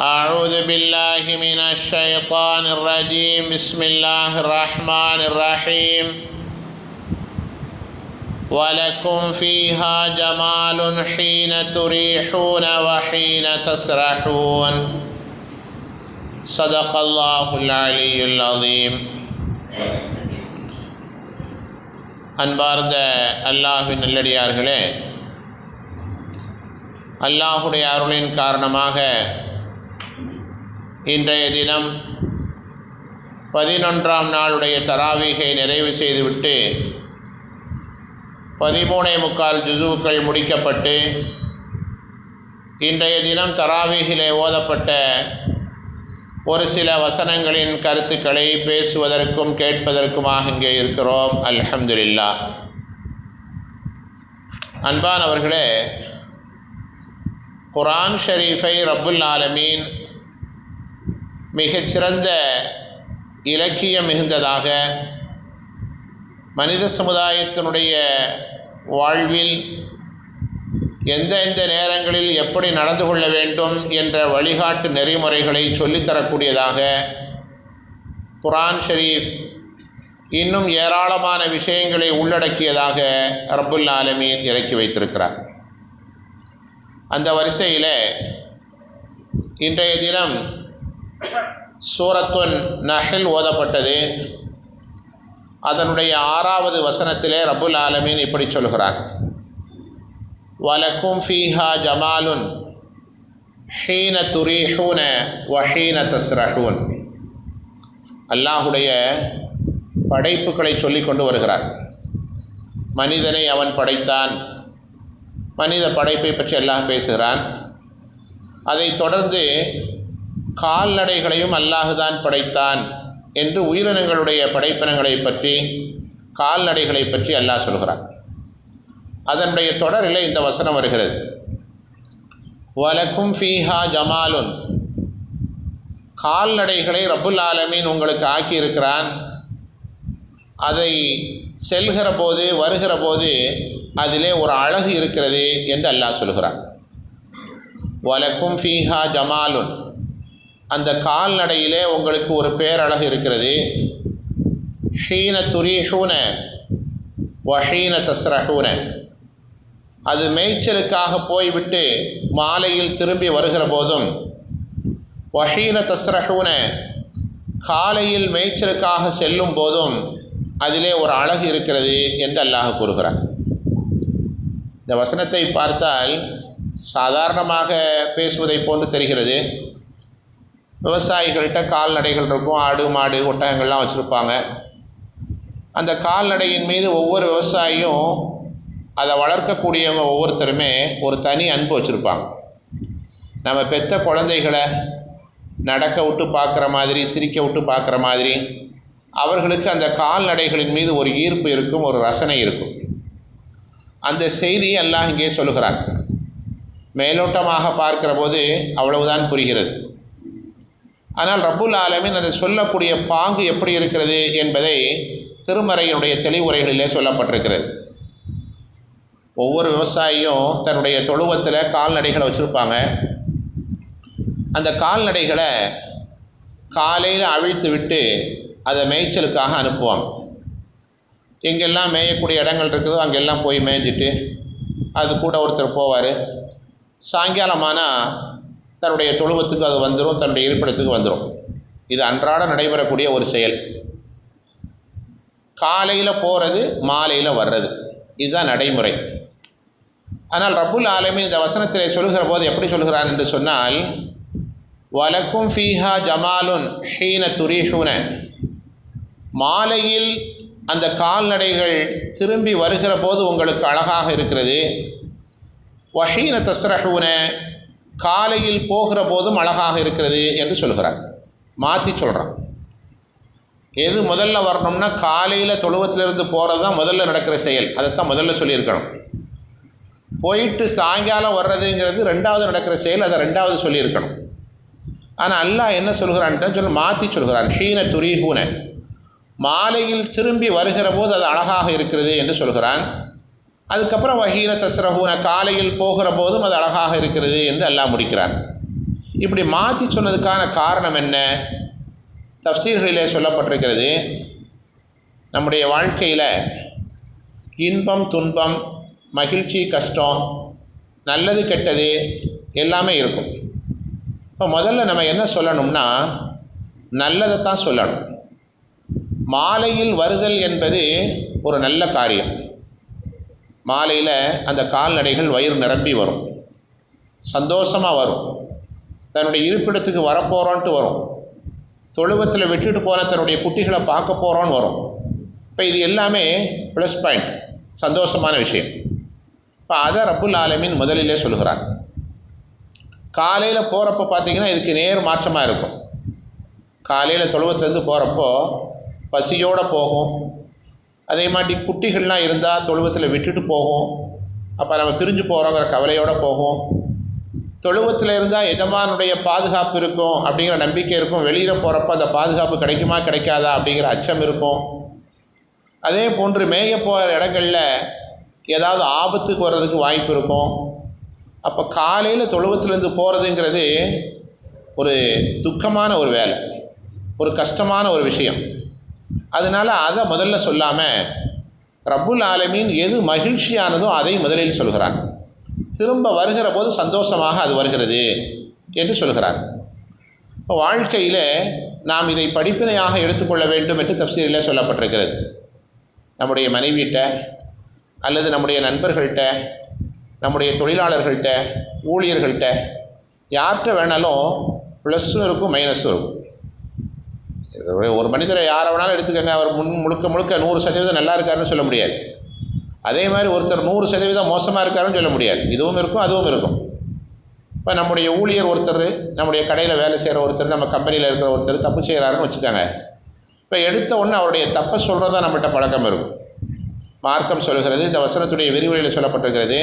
أعوذ بالله من الشيطان الرجيم بسم الله الرحمن الرحيم ولكم فيها جمال حين تريحون وحين تسرحون صدق الله العلي العظيم அன்பார்ந்த அல்லாஹின் நல்லடியார்களே அல்லாஹுடைய அருளின் காரணமாக இன்றைய தினம் பதினொன்றாம் நாளுடைய தராவீகை நிறைவு செய்துவிட்டு பதிமூணே முக்கால் ஜுசுக்கள் முடிக்கப்பட்டு இன்றைய தினம் தராவீகிலே ஓதப்பட்ட ஒரு சில வசனங்களின் கருத்துக்களை பேசுவதற்கும் கேட்பதற்குமாக இங்கே இருக்கிறோம். அல்ஹம்துலில்லா. அன்பானவர்களே குரான் ஷரீஃபை ரபுல் ஆலமீன் மிகச்சிறந்த இலக்கியம் மிகுந்ததாக மனித சமுதாயத்தினுடைய வாழ்வில் எந்த எந்த நேரங்களில் எப்படி நடந்து கொள்ள வேண்டும் என்ற வழிகாட்டு நெறிமுறைகளை சொல்லித்தரக்கூடியதாக குரான் ஷரீஃப் இன்னும் ஏராளமான விஷயங்களை உள்ளடக்கியதாக ரப்புல் ஆலமீன் இறக்கி வைத்திருக்கிறார். அந்த வரிசையில் இன்றைய தினம் சூரத்துன் நஹில் ஓதப்பட்டது. அதனுடைய ஆறாவது வசனத்திலே ரபுல் ஆலமீன் இப்படி சொல்கிறார். வலக்கும் ஃபீஹா ஜமாலுன் ஹீன துரீஹூன வஹீன தஸ்ரஹூன். அல்லாஹுடைய படைப்புகளை சொல்லி கொண்டு வருகிறார். மனிதனை அவன் படைத்தான். மனித படைப்பை பற்றி எல்லாம் பேசுகிறான். அதை தொடர்ந்து கால்நடைகளையும் அல்லாஹுதான் படைத்தான் என்று உயிரினங்களுடைய படைப்பினங்களை பற்றி கால்நடைகளை பற்றி அல்லாஹ் சொல்கிறான். அதனுடைய தொடரில் இந்த வசனம் வருகிறது. வலக்கும் ஃபீஹா ஜமாலுன். கால்நடைகளை ரபுல் ஆலமீன் உங்களுக்கு ஆக்கியிருக்கிறான். அதை செல்கிற போது வருகிற போது அதிலே ஒரு அழகு இருக்கிறது என்று அல்லாஹ் சொல்கிறான். வலக்கும் ஃபீஹா ஜமாலுன். அந்த கால்நடையிலே உங்களுக்கு ஒரு பேரழகு இருக்கிறது. ஹீன துரீஹூன வஹீன தஸ்ரஹூன. அது மேய்ச்சலுக்காக போய்விட்டு மாலையில் திரும்பி வருகிற போதும் வஹீன தஸ்ரஹூன காலையில் மேய்ச்சலுக்காக செல்லும் போதும் அதிலே ஒரு அழகு இருக்கிறது என்று அல்லாஹ் கூறுகிறார் இந்த வசனத்தை பார்த்தால் சாதாரணமாக பேசுவதை போன்று தெரிகிறது. விவசாயிகள்கிட்ட கால்நடைகள் இருக்கும் ஆடு மாடு ஒட்டகங்கள்லாம் வச்சுருப்பாங்க. அந்த கால்நடையின் மீது ஒவ்வொரு விவசாயியும் அதை வளர்க்கக்கூடியவங்க ஒவ்வொருத்தருமே ஒரு தனி அன்பு வச்சுருப்பாங்க. நம்ம பெத்த குழந்தைகளை நடக்க விட்டு பார்க்குற மாதிரி சிரிக்க விட்டு பார்க்குற மாதிரி அவர்களுக்கு அந்த கால்நடைகளின் மீது ஒரு ஈர்ப்பு இருக்கும் ஒரு ரசனை இருக்கும். அந்த செய்தியை எல்லாம் இங்கே சொல்லுகிறான். மேலோட்டமாக பார்க்கிற போது அவ்வளவுதான் புரிகிறது. ஆனால் ரப்புல் ஆலமின் அதை சொல்லக்கூடிய பாங்கு எப்படி இருக்கிறது என்பதை திருமறையினுடைய தெளிவுரைகளிலே சொல்லப்பட்டிருக்கிறது. ஒவ்வொரு விவசாயியும் தன்னுடைய தொழுவத்தில் கால்நடைகளை வச்சுருப்பாங்க. அந்த கால்நடைகளை காலையில் அவிழ்த்து விட்டு அதை மேய்ச்சலுக்காக அனுப்புவாங்க. எங்கெல்லாம் மேயக்கூடிய இடங்கள் இருக்குதோ அங்கெல்லாம் போய் மேய்ஞ்சிட்டு அது கூட ஒருத்தர் போவார். சாயங்காலமானால் தன்னுடைய தொழுவத்துக்கு அது வந்துடும் தன்னுடைய இருப்பிடத்துக்கு வந்துடும் இது அன்றாட நடைபெறக்கூடிய ஒரு செயல். காலையில் போகிறது மாலையில் வர்றது. இதுதான் நடைமுறை. ஆனால் ரபுல் ஆலமின் இந்த வசனத்தில் சொல்கிற போது எப்படி சொல்கிறான் என்று சொன்னால் வலக்கும் ஃபீஹா ஜமாலுன் ஹீன துரீஹூன. மாலையில் அந்த கால்நடைகள் திரும்பி வருகிற போது உங்களுக்கு அழகாக இருக்கிறது. வஹீன தஸ்ரஹூன. காலையில் போகிற போதும் அழகாக இருக்கிறது என்று சொல்கிறார். மாற்றி சொல்கிறான் எது முதல்ல வரணும்னா காலையில் தொழுவத்திலிருந்து போகிறது தான் முதல்ல நடக்கிற செயல். அதைத்தான் முதல்ல சொல்லியிருக்கணும். போயிட்டு சாயங்காலம் வர்றதுங்கிறது ரெண்டாவது நடக்கிற செயல் அதை ரெண்டாவது சொல்லியிருக்கணும். ஆனால் அல்லாஹ் என்ன சொல்கிறான்ட்டு சொல்ல மாற்றி சொல்கிறான். ஹீன துரிஹூன. மாலையில் திரும்பி வருகிற போது அது அழகாக இருக்கிறது என்று சொல்கிறான். அதுக்கப்புறம் வகீர தஸ்ரஹூன காலையில் போகிற போதும் அது அழகாக இருக்கிறது என்று அல்லாஹ் முடிக்கிறான். இப்படி மாற்றி சொன்னதுக்கான காரணம் என்ன? தப்சீர்களிலே சொல்லப்பட்டிருக்கிறது நம்முடைய வாழ்க்கையில் இன்பம் துன்பம் மகிழ்ச்சி கஷ்டம் நல்லது கெட்டது எல்லாமே இருக்கும். இப்போ முதல்ல நம்ம என்ன சொல்லணும்னா நல்லதை தான் சொல்லணும். மாலையில் வருதல் என்பது ஒரு நல்ல காரியம். மாலையில் அந்த கால்நடைகள் வயிறு நிரம்பி வரும். சந்தோஷமாக வரும். தன்னுடைய இருப்பிடத்துக்கு வரப்போகிறோன்ட்டு வரும். தொழுவத்தில் விட்டுட்டு போன தன்னுடைய குட்டிகளை பார்க்க போகிறோன்னு வரும். இப்போ இது எல்லாமே ப்ளஸ் பாயிண்ட் சந்தோஷமான விஷயம். இப்போ அதை ரப்புல் ஆலமின் முதலிலே சொல்கிறார் காலையில் போகிறப்ப பார்த்தீங்கன்னா இதுக்கு நேர் மாற்றமாக இருக்கும். காலையில் தொழுவத்துலேருந்து போகிறப்போ பசியோடு போகும். அதே மாதிரி குட்டிகள்லாம் இருந்தால் தொழுவத்தில் விட்டுட்டு போகும். அப்போ நம்ம பிரிஞ்சு போகிறோங்கிற கவலையோடு போகும். தொழுவத்தில் இருந்தால் எஜமானுடைய பாதுகாப்பு இருக்கும் அப்படிங்கிற நம்பிக்கை இருக்கும். வெளியில் போகிறப்ப அந்த பாதுகாப்பு கிடைக்குமா கிடைக்காதா அப்படிங்கிற அச்சம் இருக்கும். அதே போன்று மேய போகிற இடங்களில் ஏதாவது ஆபத்துக்கு வர்றதுக்கு வாய்ப்பு இருக்கும். அப்போ காலையில் தொழுவத்திலேருந்து போகிறதுங்கிறது ஒரு துக்கமான ஒரு வேலை. ஒரு கஷ்டமான ஒரு விஷயம். அதனால் அதை முதல்ல சொல்லாமல் ரப்புல் ஆலமீன் எது மகிழ்ச்சியானதோ அதை முதலில் சொல்கிறான். திரும்ப வருகிற போது சந்தோஷமாக அது வருகிறது என்று சொல்கிறார் இப்போ வாழ்க்கையில் நாம் இதை படிப்பினையாக எடுத்துக்கொள்ள வேண்டும் என்று தப்சீரில் சொல்லப்பட்டிருக்கிறது. நம்முடைய மனைவியிட்ட அல்லது நம்முடைய நண்பர்கள்ட்ட நம்முடைய தொழிலாளர்கள்ட்ட ஊழியர்கள்ட்ட யார்கிட்ட வேணாலும் ப்ளஸ்ஸும் இருக்கும் மைனஸும் இருக்கும் ஒரு மனிதரை யாரை வேணாலும் எடுத்துக்கோங்க. அவர் முன் முழுக்க முழுக்க நூறு சதவீதம் நல்லா இருக்காருன்னு சொல்ல முடியாது. அதே மாதிரி ஒருத்தர் நூறு சதவீதம் மோசமாக இருக்காருன்னு சொல்ல முடியாது. இதுவும் இருக்கும் அதுவும் இருக்கும். இப்போ நம்முடைய ஊழியர் ஒருத்தர் நம்முடைய கடையில் வேலை செய்கிற ஒருத்தர் நம்ம கம்பெனியில் இருக்கிற ஒருத்தர் தப்பு செய்கிறாருன்னு வச்சுக்கோங்க. இப்போ எடுத்த உடனே அவருடைய தப்பை சொல்கிறதா நம்மகிட்ட பழக்கம் இருக்கும். மார்க்கம் சொல்கிறது இந்த வசனத்துடைய விரிவுரையில் சொல்லப்பட்டிருக்கிறது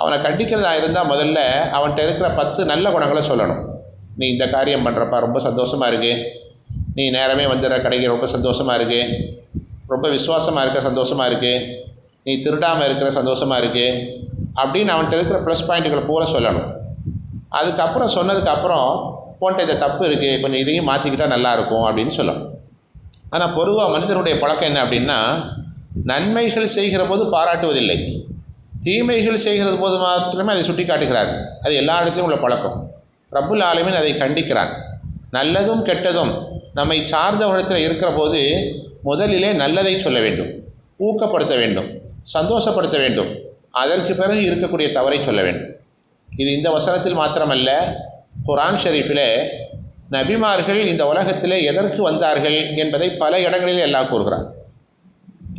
அவனை கண்டிக்கிறதா இருந்தால் முதல்ல அவன்கிட்ட இருக்கிற பத்து நல்ல குணங்களை சொல்லணும். நீ இந்த காரியம் பண்ணுறப்பா ரொம்ப சந்தோஷமாக இருக்குது நீ நேரமே வந்துடுற கடைக்கு ரொம்ப சந்தோஷமாக இருக்குது ரொம்ப விசுவாசமாக இருக்க சந்தோஷமாக இருக்குது நீ திருடாமல் இருக்கிற சந்தோஷமாக இருக்குது அப்படின்னு அவன்கிட்ட இருக்கிற ப்ளஸ் பாயிண்ட்டுகளை பூரா சொல்லணும். அதுக்கப்புறம் சொன்னதுக்கப்புறம் போன்ட்ட இந்த தப்பு இருக்குது கொஞ்சம் இதையும் மாற்றிக்கிட்டால் நல்லாயிருக்கும் அப்படின்னு சொல்லணும். ஆனால் பொதுவாக மனிதனுடைய பழக்கம் என்ன அப்படின்னா நன்மைகள் செய்கிற போது பாராட்டுவதில்லை. தீமைகள் செய்கிறது போது மாத்திரமே அதை சுட்டி காட்டுகிறார் அது எல்லா இடத்துலையும் உள்ள பழக்கம். ரப்புல் ஆலமின் அதை கண்டிக்கிறான். நல்லதும் கெட்டதும் நம்மை சார்ந்தவரிடத்தில் இருக்கிற போது முதலிலே நல்லதை சொல்ல வேண்டும் ஊக்கப்படுத்த வேண்டும் சந்தோஷப்படுத்த வேண்டும். அதற்கு பிறகு இருக்கக்கூடிய தவறை சொல்ல வேண்டும். இது இந்த வசனத்தில் மாத்திரமல்ல குரான் ஷெரீஃபில் நபிமார்கள் இந்த உலகத்திலே எதற்கு வந்தார்கள் என்பதை பல இடங்களில் எல்லாம் கூறுகிறார்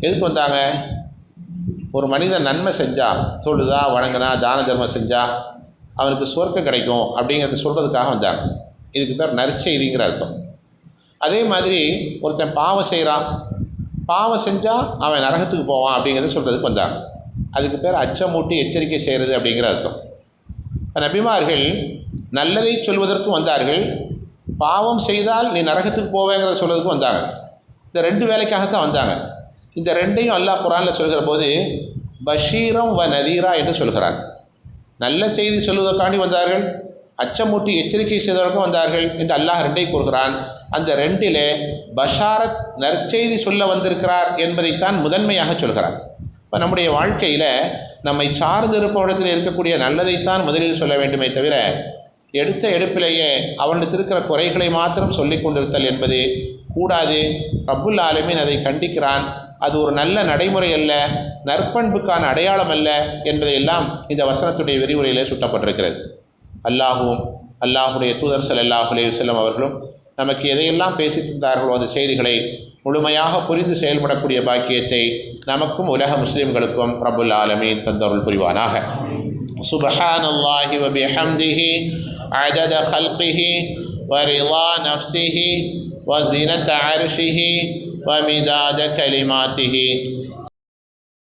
எதுக்கு வந்தாங்க? ஒரு மனிதன் நன்மை செஞ்சா தொழுதா வணங்கினா தான தர்மம் செஞ்சா அவனுக்கு சொர்க்கம் கிடைக்கும் அப்படிங்கிறத சொல்கிறதுக்காக வந்தாங்க. இதுக்கு பேர் நற்செய்திங்கிற அர்த்தம். அதே மாதிரி ஒருத்தன் பாவம் செய்கிறான் பாவம் செஞ்சால் அவன் நரகத்துக்கு போவான் அப்படிங்கிறத சொல்கிறதுக்கு வந்தாங்க அதுக்கு பேர் அச்சமூட்டி எச்சரிக்கை செய்கிறது அப்படிங்கிற அர்த்தம். நபிமார்கள் நல்லதை சொல்வதற்கும் வந்தார்கள். பாவம் செய்தால் நீ நரகத்துக்கு போவேங்கிறத சொல்கிறதுக்கும் வந்தாங்க. இந்த ரெண்டு வேலைக்காகத்தான் வந்தாங்க. இந்த ரெண்டையும் அல்லாஹ் குரானில் சொல்கிற போது பஷீரம் வ நதீரா என்று சொல்கிறார் நல்ல செய்தி சொல்வதற்காண்டி வந்தார்கள். அச்சமூட்டி எச்சரிக்கை செய்தவர்களும் வந்தார்கள் என்று அல்லாஹ் ரெண்டை கூறுகிறான். அந்த ரெண்டிலே பஷாரத் நற்செய்தி சொல்ல வந்திருக்கிறார் என்பதைத்தான் முதன்மையாக சொல்கிறார் இப்போ நம்முடைய வாழ்க்கையில் நம்மை சார்ந்திருப்பவரிடத்தில் இருக்கக்கூடிய நல்லதைத்தான் முதலில் சொல்ல வேண்டுமே தவிர எடுத்த எடுப்பிலேயே அவனிடத்தில் இருக்கிற குறைகளை மாத்திரம் சொல்லிக் கொண்டிருத்தல் என்பது கூடாது. ரப்புல் ஆலமீன் அதை கண்டிக்கிறான். அது ஒரு நல்ல நடைமுறை அல்ல நற்பண்புக்கான அடையாளம் அல்ல என்பதையெல்லாம் இந்த வசனத்துடைய விரிவுரையிலே சுட்டப்பட்டிருக்கிறது. அல்லாஹுவும் அல்லாஹுடைய தூதர் ஸல்லல்லாஹு அலைஹி வஸல்லம் அவர்களும் நமக்கு எதையெல்லாம் பேசி தந்தார்களோ அந்த செய்திகளை முழுமையாக புரிந்து செயல்படக்கூடிய பாக்கியத்தை நமக்கும் உலக முஸ்லிம்களுக்கும் ரபுல் ஆலமீன் தந்தருள் புரிவானாக سبحان الله وبحمده عدد خلقه ورضا نفسه وزنة عرشه ومداد كلماته